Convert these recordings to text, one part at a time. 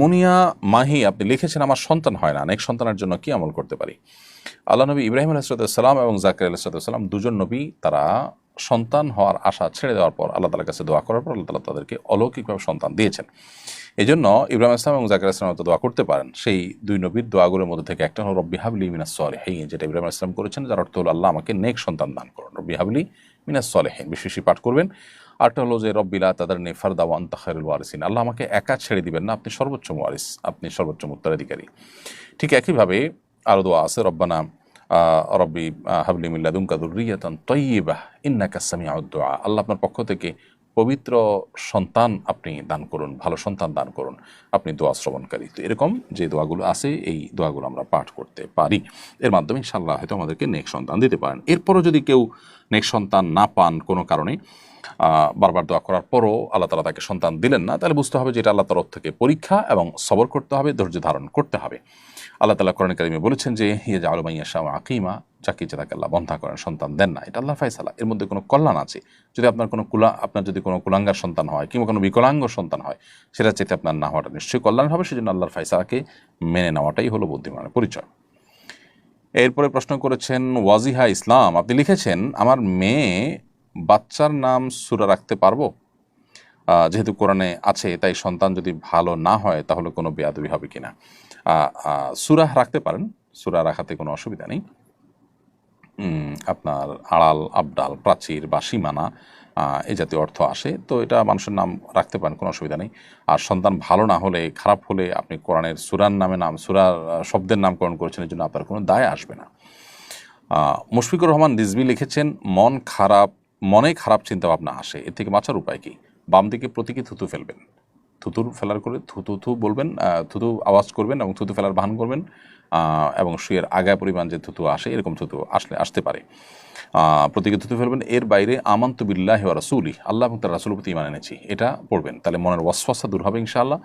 মুনিয়া, মাহি, আপনি লিখেছেন, আমার সন্তান হয় না অনেক সন্তানের জন্য কি আমল করতে পারি? আল্লাহ নবী ইব্রাহিম আলাইসালাম এবং জাকির আলাইসালাম দুজন নবী, তারা সন্তান হওয়ার আশা ছেড়ে দেওয়ার পর আল্লাহ তালার কাছে দোয়া করার পর আল্লাহ তালা তাদেরকে অলৌকিকভাবে সন্তান দিয়েছেন। এই জন্য ইব্রাহিম ইসলাম এবং জাকির ইসলাম দোয়া করতে পারেন। সেই দুই নবীর দোয়াগুলোর মধ্যে থেকে একটা হলো, রব্বি হাবলি মিনাস সলেহীন যেটা ইব্রাহিম ইসলাম করেছেন, যার অর্থ হলো, আল্লাহ আমাকে নেক সন্তান দান করুন, রব্বি হাবলি মিনাস সলেহীন বেশি বেশি পাঠ করবেন। আরটা হলো যে রব্বিলা তাদের নেফার দাওয়ান তাহারুল ওয়ারিসিন। আল্লাহ আমাকে একা ছেড়ে দিবেন না আপনি সর্বোচ্চ ওয়ারিস আপনি সর্বোচ্চ উত্তরাধিকারী। ঠিক একইভাবে আরও দোয়া আছে রব্বানা রব্বি আহ, হাবলি রিয়াতন তৈবাহ ইন্নাকা সামিআউদ দোয়া। আল্লাহ আপনার পক্ষ থেকে পবিত্র সন্তান আপনি দান করুন, ভালো সন্তান দান করুন, আপনি দোয়া শ্রবণকারী। তো এরকম যে দোয়াগুলো আছে, এই দোয়াগুলো আমরা পাঠ করতে পারি। এর মাধ্যমে ইনশাল্লাহ হয়তো আমাদেরকে নেক সন্তান দিতে পারেন। এরপরও যদি কেউ নেক সন্তান না পান কোনো কারণে বারবার দোয়া করার পরও আল্লাহ তালা তাকে সন্তান দিলেন না, তাহলে বুঝতে হবে যে এটা আল্লাহ তরফ থেকে পরীক্ষা এবং সবর করতে হবে, ধৈর্য ধারণ করতে হবে। আল্লাহ তালা কোরআন বলেছেন যে জা আলমাইয়া শাহ আকিমা ইচ্ছা তাকে আল্লাহ বন্ধা করেন সন্তান দেন না। এটা আল্লাহ ফাইসালা এর মধ্যে কোনো কল্যাণ আছে? যদি আপনার কোনো কুলা, আপনার যদি কোনো কুলাঙ্গার সন্তান হয় কিংবা কোনো বিকলাঙ্গ সন্তান হয় সেটা চেতে আপনার না হওয়াটা নিশ্চয়ই কল্যাণ হবে। সেজন্য আল্লাহর ফাইসালাকে মেনে নেওয়াটাই হলো বুদ্ধিমানের পরিচয়। এরপরে প্রশ্ন করেছেন, ওয়াজিহা ইসলাম। আপনি লিখেছেন, আমার মেয়ে বাচ্চার নাম সুরা রাখতে পারব? যেহেতু কোরআনে আছে, তাই সন্তান যদি ভালো না হয়, তাহলে কোনো বেয়াদবি হবে কিনা? সুরাহ রাখতে পারেন। সুরা রাখাতে কোনো অসুবিধা নেই। আপনার আড়াল, আবডাল, প্রাচীর বা সীমানা এই জাতীয় অর্থ আসে। তো এটা মানুষের নাম রাখতে পারেন, কোনো অসুবিধা নেই। আর সন্তান ভালো না হলে, খারাপ হলে আপনি কোরআনের সুরার নামে নাম, সুরার শব্দের নামকরণ করেছেন এই জন্য আপনার কোনো দায় আসবে না। মুশফিকুর রহমান রিজভি লিখেছেন, মন খারাপ, মনে খারাপ চিন্তাভাবনা আসে। এর থেকে বাঁচার উপায় কি? বাম দিকে প্রতীকী থুতু ফেলবেন। থুতুর ফেলার করে, থুতু থু বলবেন থুতু আওয়াজ করবেন এবং থুতু ফেলার ভান করবেন এবং শুয়ের আগায় পরিমাণ যে থুতু আসে, এরকম থুতু আসলে, আসতে পারে। প্রতীকী থুতু ফেলবেন, এর বাইরে আমান্তু বিল্লাহি রাসূলি আল্লাহ এবং তার রাসূল প্রতি ইমান এনেছি, এটা পড়বেন। তাহলে মনের ওয়াসওয়াসা দূর হবে ইনশাআল্লাহ,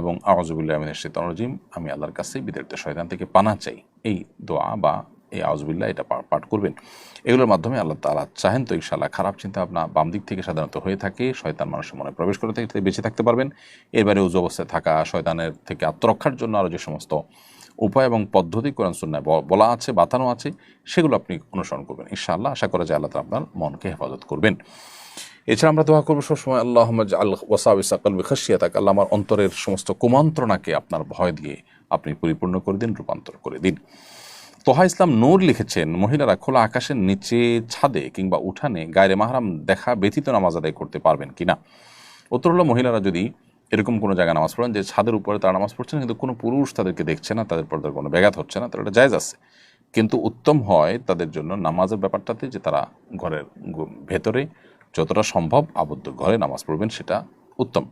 এবং আউযুবিল্লাহি মিনাশ শাইতানির রাজিম, আমি আল্লাহর কাছে বিতাড়িত শয়তান থেকে পানা চাই, এই দোয়া বা এই আউজবিল্লাহ এটা পাঠ করবেন। এগুলোর মাধ্যমে আল্লাহ তাআলা চাহেন তো ইনশাআল্লাহ খারাপ চিন্তা ভাবনা বাম দিক থেকে সাধারণত হয়ে থাকে, শয়তান মানুষের মনে প্রবেশ করে থাকে বেঁচে থাকতে পারবেন। এবারে উজু অবস্থায় থাকা শয়তানের থেকে আত্মরক্ষার জন্য আরও যে সমস্ত উপায় এবং পদ্ধতি কোরআন সুন্নায় বলা আছে বাতানো আছে, সেগুলো আপনি অনুসরণ করবেন। ইনশাআল্লাহ আশা করা যায় আল্লাহ আপনার মনকে হেফাজত করবেন। এছাড়া আমরা দোয়া করব সবসময় আল্লাহ আল ওয়াসাবিসা কলবি খাসিয়াতাক আল্লাহ আমার অন্তরের সমস্ত কুমন্ত্রণাকে আপনার ভয় দিয়ে আপনি পরিপূর্ণ করে দিন, রূপান্তর করে দিন। তোহা ইসলাম নূর লিখেছেন, মহিলারা খোলা আকাশের নিচে ছাদে কিংবা উঠানে গায়ে মাহারাম দেখা ব্যতীত নামাজ আদায় করতে পারবেন কিনা? উত্তর হলো, মহিলারা যদি এরকম কোনো জায়গায় নামাজ পড়েন যে ছাদের উপরে তারা নামাজ পড়ছেন, কিন্তু কোনো পুরুষ তাদেরকে দেখছে না, তাদের পর্দার কোনো ব্যাঘাত হচ্ছে না তাহলে এটা জায়জ আছে। কিন্তু উত্তম হয় তাদের জন্য নামাজের ব্যাপারটাতে যে তারা ঘরের ভেতরে যতটা সম্ভব আবদ্ধ ঘরে নামাজ পড়বেন, সেটা উত্তম।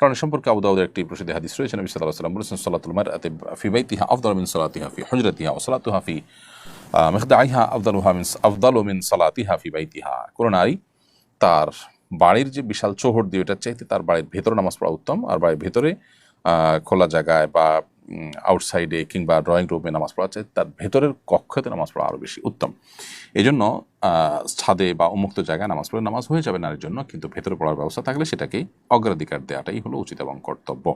কারণ সম্পর্কে আবুদাউদের একটি প্রসিদ্ধ হাদিস রয়েছে নবী সাল্লাহ সাল্লাম বলেছেন বলেছেন সালাতুল মারআতি ফি বাইতিহা আফদাল মিন সালাতিহা ফি হুজরাতিহা ওয়া সালাতুহা ফি আহ, আফদাল আফদালুহা মিন আফদাল মিন সালাতিহা ফি বাইতিহা। কোনো নারী তার বাড়ির যে বিশাল চোহর দিয়ে ওটার চাইতে তার বাড়ির ভেতরে নামাজ পড়া উত্তম আর বাড়ির ভেতরে খোলা জায়গায় বা আউটসাইডে কিংবা ড্রয়িং রুমে নামাজ পড়া চাই তার ভেতরের কক্ষতে নামাজ পড়া আরও বেশি উত্তম। এই জন্য ছাদে বা উন্মুক্ত জায়গায় নামাজ পড়ে নামাজ হয়ে যাবে নারীর জন্য, কিন্তু ভেতরে পড়ার ব্যবস্থা থাকলে সেটাকেই অগ্রাধিকার দেওয়াটাই হলো উচিত এবং কর্তব্য।